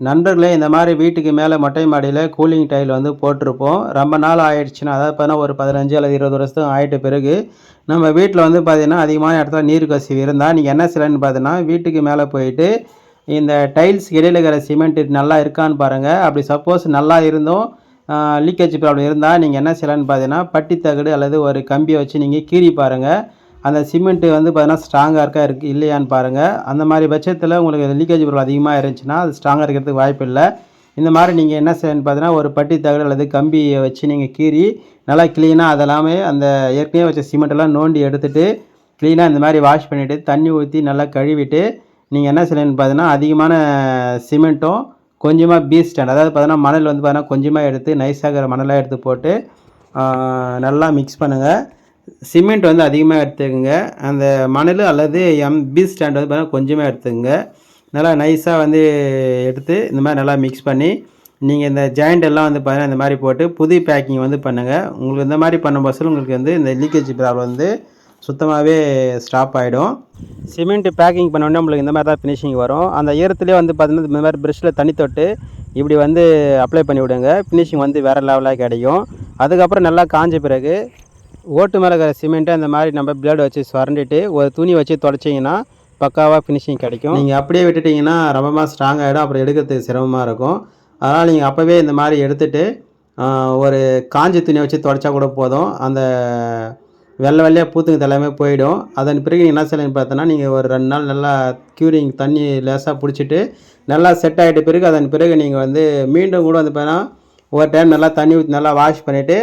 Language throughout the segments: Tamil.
நண்பர்களே இந்த மாதிரி வீட்டுக்கு மேலே மொட்டை மாடியில் கூலிங் டைல் வந்து போட்டிருப்போம். ரொம்ப நாள் ஆயிடுச்சுன்னா அதாவது பார்த்தீங்கன்னா ஒரு பதினஞ்சு அல்லது இருபது வருஷத்துக்கு ஆயிட்ட பிறகு நம்ம வீட்டில் வந்து பார்த்திங்கன்னா அதிகமான இடத்துல நீர் கசிவு இருந்தால் நீங்கள் என்ன செய்யலன்னு பார்த்தீங்கன்னா வீட்டுக்கு மேலே போயிட்டு இந்த டைல்ஸ் இடையில இருக்கிற சிமெண்ட் நல்லா இருக்கான்னு பாருங்கள் அப்படி சப்போஸ் நல்லா இருந்தும் லீக்கேஜ் ப்ராப்ளம் இருந்தால் நீங்கள் என்ன செய்யலான்னு பார்த்தீங்கன்னா பட்டி தகடு அல்லது ஒரு கம்பியை வச்சு நீங்கள் கீறி பாருங்கள் அந்த சிமெண்ட்டு வந்து பார்த்தீங்கன்னா ஸ்ட்ராங்காக இருக்கா இருக்கு இல்லையான்னு பாருங்கள் அந்த மாதிரி பட்சத்தில் உங்களுக்கு லீக்கேஜ் பொருள் அதிகமாக இருந்துச்சுன்னா அது ஸ்ட்ராங்காக இருக்கிறதுக்கு வாய்ப்பு இல்லை. இந்த மாதிரி நீங்கள் என்ன செய்யணும்னு பார்த்தீங்கன்னா ஒரு பட்டி தகடு அல்லது கம்பியை வச்சு நீங்கள் கீறி நல்லா க்ளீனாக அதெல்லாமே அந்த ஏற்கனவே வச்ச சிமெண்ட்டெல்லாம் நோண்டி எடுத்துகிட்டு க்ளீனாக இந்த மாதிரி வாஷ் பண்ணிவிட்டு தண்ணி ஊற்றி நல்லா கழுவிட்டு நீங்கள் என்ன செய்யணும்னு பார்த்தீங்கன்னா அதிகமான சிமெண்ட்டும் கொஞ்சமாக பீ ஸ்டாண்ட் அதாவது பார்த்தீங்கன்னா மணல் வந்து பார்த்தீங்கன்னா கொஞ்சமாக எடுத்து நைஸாகிற மணலாக எடுத்து போட்டு நல்லா மிக்ஸ் பண்ணுங்கள் சிமெண்ட் வந்து அதிகமாக எடுத்துக்கோங்க. அந்த மணல் அல்லது எம்பி ஸ்டாண்ட் வந்து பார்த்தீங்கன்னா கொஞ்சமாக எடுத்துக்கோங்க. நல்லா நைஸாக வந்து எடுத்து இந்த மாதிரி நல்லா மிக்ஸ் பண்ணி நீங்கள் இந்த ஜாயிண்ட் எல்லாம் வந்து பார்த்தீங்கன்னா இந்த மாதிரி போட்டு புது பேக்கிங் வந்து பண்ணுங்கள் உங்களுக்கு இந்த மாதிரி பண்ணும்போது உங்களுக்கு வந்து இந்த லீக்கேஜ் ப்ராப்ளம் வந்து சுத்தமாகவே ஸ்டாப் ஆகிடும் சிமெண்ட் பேக்கிங் பண்ணோடனே உங்களுக்கு இந்த மாதிரி தான் ஃபினிஷிங் வரும். அந்த ஈரத்துலேயே வந்து பார்த்தீங்கன்னா இந்த மாதிரி ப்ரெஷ்ஷில் தண்ணி தொட்டு இப்படி வந்து அப்ளை பண்ணி விடுங்க. ஃபினிஷிங் வந்து வேறு லெவலாக கிடைக்கும். அதுக்கப்புறம் நல்லா காஞ்ச பிறகு ஓட்டு மேலே இருக்கிற சிமெண்ட்டை இந்த மாதிரி நம்ம பிளேடு வச்சு சுரண்டிட்டு ஒரு துணி வச்சு தொடச்சிங்கன்னா பக்காவாக ஃபினிஷிங் கிடைக்கும். நீங்கள் அப்படியே விட்டுட்டிங்கன்னா ரொம்ப ஸ்ட்ராங் ஆகிடும் அப்புறம் எடுக்கிறதுக்கு சிரமமாக இருக்கும். அதனால் நீங்கள் அப்போவே இந்த மாதிரி எடுத்துகிட்டு ஒரு காஞ்சி துணியை வச்சு தொடச்சா கூட போதும். அந்த வெள்ளை வெள்ளையாக பூத்துங்கிறது எல்லாமே போயிடும். அதன் பிறகு நீங்கள் என்ன செய்யணும்னு பார்த்தோன்னா நீங்கள் ஒரு ரெண்டு நாள் நல்லா க்யூரிங் தண்ணி லேசாக பிடிச்சிட்டு நல்லா செட் ஆகிட்ட பிறகு அதன் பிறகு நீங்கள் வந்து மீண்டும் கூட வந்து பார்த்தீங்கன்னா ஒரு டைம் நல்லா தண்ணி ஊற்றி நல்லா வாஷ் பண்ணிவிட்டு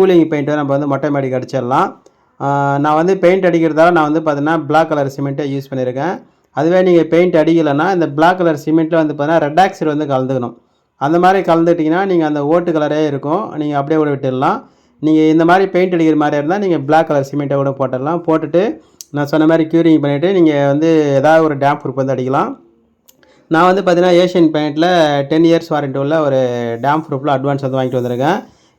கூலிங் பெயிண்ட்டை நம்ம வந்து மொட்டை மாடிக்கு அடிச்சிடலாம். நான் வந்து பெயிண்ட் அடிக்கிறதால நான் வந்து பார்த்தீங்கன்னா பிளாக் கலர் சிமெண்ட்டை யூஸ் பண்ணியிருக்கேன். அதுவே நீங்கள் பெயிண்ட் அடிக்கலைன்னா இந்த பிளாக் கலர் சிமெண்ட்டில் வந்து பார்த்தீங்கன்னா ரெட் ஆக்சைடு வந்து கலந்துக்கணும். அந்த மாதிரி கலந்துட்டிங்கன்னா நீங்கள் அந்த ஓட்டு கலரே இருக்கும். நீங்கள் அப்படியே கூட விட்டுடலாம். நீங்கள் இந்த மாதிரி பெயிண்ட் அடிக்கிற மாதிரி இருந்தால் நீங்கள் பிளாக் கலர் சிமெண்ட்டை கூட போட்டுடலாம். போட்டுட்டு நான் சொன்ன மாதிரி க்யூரிங் பண்ணிவிட்டு நீங்கள் வந்து ஏதாவது ஒரு டேம் ப்ரூஃப் வந்து அடிக்கலாம். நான் வந்து பார்த்தீங்கன்னா ஏஷியன் பெயிண்டில் டென் இயர்ஸ் வாரண்டி உள்ள ஒரு டேம் ப்ரூஃபில் அட்வான்ஸ் வந்து வாங்கிட்டு வந்திருக்கேன்.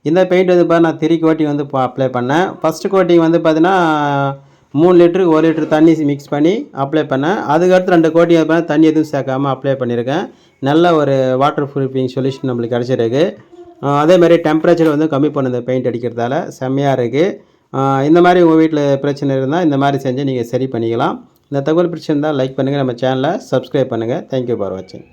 இந்த பெயிண்ட் வந்து பார்த்தா நான் த்ரீ கோட்டிங் வந்து அப்ளை பண்ணேன். ஃபஸ்ட்டு கோட்டிங் வந்து பார்த்தீங்கன்னா மூணு லிட்டருக்கு ஒரு லிட்டர் தண்ணி மிக்ஸ் பண்ணி அப்ளை பண்ணேன். அதுக்கடுத்து ரெண்டு கோட்டிங் வந்து தண்ணி எதுவும் சேர்க்காமல் அப்ளை பண்ணியிருக்கேன். நல்ல ஒரு வாட்டர் ப்ரூஃபிங் சொல்யூஷன் நம்மளுக்கு கிடச்சிருக்கு. அதே மாதிரி டெம்பரேச்சர் வந்து கம்மி பண்ணுது பெயிண்ட் அடிக்கிறதால. செம்மையாக இருக்குது இந்த மாதிரி உங்கள் வீட்டில் பிரச்சனை இருந்தால் இந்த மாதிரி செஞ்சு நீங்கள் சரி பண்ணிக்கலாம். இந்த தகவல் பிடிச்சிருந்தால் லைக் பண்ணுங்கள் நம்ம சேனலை சப்ஸ்கிரைப் பண்ணுங்கள் தேங்க்யூ ஃபார் வாட்சிங்